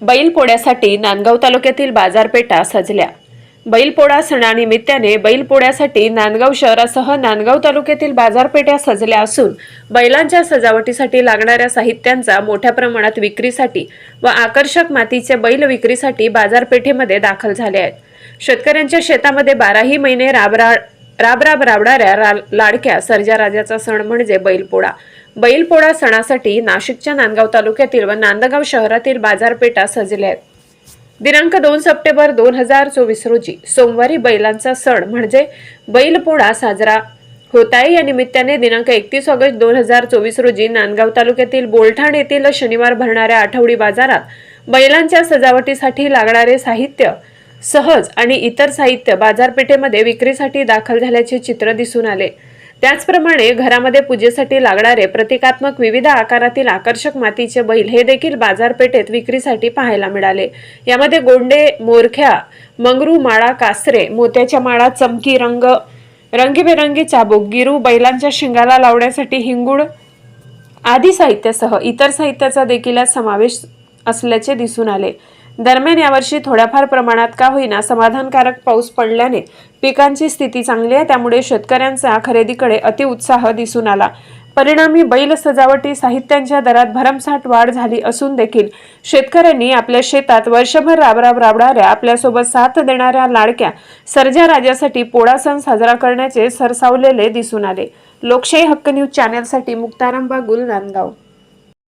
बैलपोळ्यासाठी नांदगाव तालुक्यातील बाजारपेठा सजल्या. बैलपोळा सणानिमित्ताने बैलपोळ्यासाठी नांदगाव शहरासह नांदगाव तालुक्यातील बाजारपेठा सजल्या असून बैलांच्या सजावटीसाठी लागणाऱ्या साहित्यांचा मोठ्या प्रमाणात विक्रीसाठी व आकर्षक मातीचे बैल विक्रीसाठी बाजारपेठेमध्ये दाखल झाले आहेत. शेतकऱ्यांच्या शेतामध्ये बाराही महिने राबरा राबराब राबणाऱ्या रा- लाडक्या सर्जा राजाचा सण म्हणजे बैलपोळा. बैलपोळा सणासाठी नाशिकच्या नांदगाव तालुक्यातील व नांदगाव शहरातील बाजारपेठा सजल्या आहेत. दिनांक दोन सप्टेंबर दोन हजार चोवीस रोजी सोमवारी बैलांचा सण म्हणजे बैलपोळा साजरा होत आहे. या निमित्ताने दिनांक एकतीस ऑगस्ट दोन हजार चोवीस रोजी नांदगाव तालुक्यातील बोलठाण येथील शनिवार भरणाऱ्या आठवडी बाजारात बैलांच्या सजावटीसाठी लागणारे साहित्य सहज आणि इतर साहित्य बाजारपेठेमध्ये विक्रीसाठी दाखल झाल्याचे चित्र दिसून आले. त्याचप्रमाणे घरामध्ये पूजेसाठी लागणारे प्रतिकात्मक विविध आकारातील आकर्षक मातीचे बैल हे देखील बाजारपेठेत विक्रीसाठी पाहायला मिळाले. यामध्ये गोंडे मोरख्या मंगरू माळा कासरे मोत्याच्या माळा चमकी रंग रंगीबेरंगी चाबूक गिरू बैलांच्या शिंगाला लावण्यासाठी हिंगूळ आदी साहित्यासह इतर साहित्याचा देखील समावेश असल्याचे दिसून आले. दरम्यान यावर्षी थोड्याफार प्रमाणात का होईना समाधानकारक पाऊस पडल्याने पिकांची स्थिती चांगली आहे त्यामुळे शेतकऱ्यांचा खरेदीकडे अतिउत्साह दिसून आला. परिणामी बैल सजावटी साहित्यांच्या दरात भरमसाठ वाढ झाली असून देखील शेतकऱ्यांनी आपल्या शेतात वर्षभर राबराब राबणाऱ्या आपल्यासोबत साथ देणाऱ्या लाडक्या सर्जा राजासाठी पोळा सण साजरा करण्याचे सरसावलेले दिसून आले. लोकशाही हक्क न्यूज चॅनलसाठी मुक्ताराम बागुल नांदगाव.